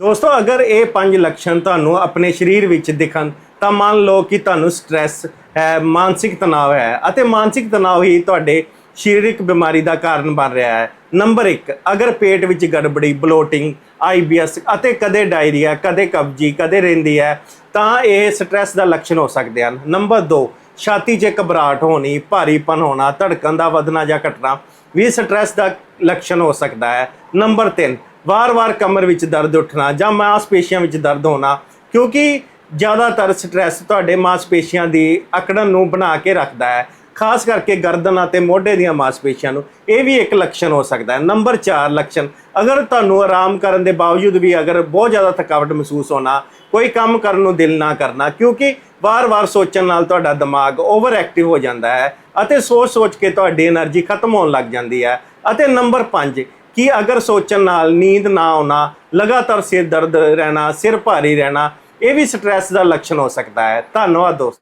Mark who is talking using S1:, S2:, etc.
S1: ਦੋਸਤੋ, ਅਗਰ ਇਹ ਪੰਜ ਲੱਛਣ ਤੁਹਾਨੂੰ ਆਪਣੇ ਸਰੀਰ ਵਿੱਚ ਦਿਖਣ, ਤਾਂ ਮੰਨ ਲਓ ਕਿ ਤੁਹਾਨੂੰ ਸਟ੍ਰੈਸ ਹੈ, ਮਾਨਸਿਕ ਤਣਾਅ ਹੈ ਅਤੇ ਮਾਨਸਿਕ ਤਣਾਅ ਹੀ ਤੁਹਾਡੇ ਸਰੀਰਕ ਬਿਮਾਰੀ ਦਾ ਕਾਰਨ ਬਣ ਰਿਹਾ ਹੈ। ਨੰਬਰ 1 ਅਗਰ ਪੇਟ ਵਿੱਚ ਗੜਬੜੀ, ਬਲੋਟਿੰਗ ਆਈਬੀਐਸ ਅਤੇ ਕਦੇ ਡਾਇਰੀਆ, ਕਦੇ ਕਬਜੀ, ਕਦੇ ਰਹਿੰਦੀ ਹੈ, ਤਾਂ ਇਹ ਸਟ੍ਰੈਸ ਦਾ ਲੱਛਣ ਹੋ ਸਕਦੇ ਹਨ। ਨੰਬਰ 2 ਛਾਤੀ 'ਚ ਘਬਰਾਹਟ ਹੋਣੀ, ਭਾਰੀਪਨ ਹੋਣਾ, ਧੜਕਣ ਦਾ ਵਧਣਾ ਜਾਂ ਘਟਣਾ ਵੀ ਸਟ੍ਰੈਸ ਦਾ ਲੱਛਣ ਹੋ ਸਕਦਾ ਹੈ। ਨੰਬਰ 3 ਵਾਰ-ਵਾਰ ਕਮਰ ਵਿੱਚ ਦਰਦ ਉੱਠਣਾ ਜਾਂ ਮਾਸਪੇਸ਼ੀਆਂ ਵਿੱਚ ਦਰਦ ਹੋਣਾ, ਕਿਉਂਕਿ ਜ਼ਿਆਦਾਤਰ ਸਟ੍ਰੈਸ ਤੁਹਾਡੇ ਮਾਸਪੇਸ਼ੀਆਂ ਦੀ ਅਕੜਨ ਨੂੰ ਬਣਾ ਕੇ ਰੱਖਦਾ ਹੈ, ਖਾਸ ਕਰਕੇ ਗਰਦਨ ਅਤੇ ਮੋਢੇ ਦੀਆਂ ਮਾਸਪੇਸ਼ੀਆਂ ਨੂੰ, ਇਹ ਵੀ ਇੱਕ ਲੱਛਣ ਹੋ ਸਕਦਾ ਹੈ। ਨੰਬਰ 4 ਲੱਛਣ, ਅਗਰ ਤੁਹਾਨੂੰ ਆਰਾਮ ਕਰਨ ਦੇ ਬਾਵਜੂਦ ਵੀ ਅਗਰ ਬਹੁਤ ਜ਼ਿਆਦਾ ਥਕਾਵਟ ਮਹਿਸੂਸ ਹੋਣਾ, ਕੋਈ ਕੰਮ ਕਰਨ ਨੂੰ ਦਿਲ ਨਾ ਕਰਨਾ, ਕਿਉਂਕਿ ਵਾਰ-ਵਾਰ ਸੋਚਣ ਨਾਲ ਤੁਹਾਡਾ ਦਿਮਾਗ ਓਵਰ ਐਕਟਿਵ ਹੋ ਜਾਂਦਾ ਹੈ ਅਤੇ ਸੋਚ-ਸੋਚ ਕੇ ਤੁਹਾਡੀ એનર્ਜੀ ਖਤਮ ਹੋਣ ਲੱਗ ਜਾਂਦੀ ਹੈ। ਅਤੇ ਨੰਬਰ 5 ਕਿ ਅਗਰ ਸੋਚਣ ਨਾਲ ਨੀਂਦ ਨਾ ਆਉਣਾ, ਲਗਾਤਾਰ ਸਿਰ ਦਰਦ ਰਹਿਣਾ, ਸਿਰ ਭਾਰੀ ਰਹਿਣਾ, ਇਹ ਵੀ ਸਟ੍ਰੈਸ ਦਾ ਲੱਛਣ ਹੋ ਸਕਦਾ ਹੈ। ਧੰਨਵਾਦ ਦੋਸਤੋ।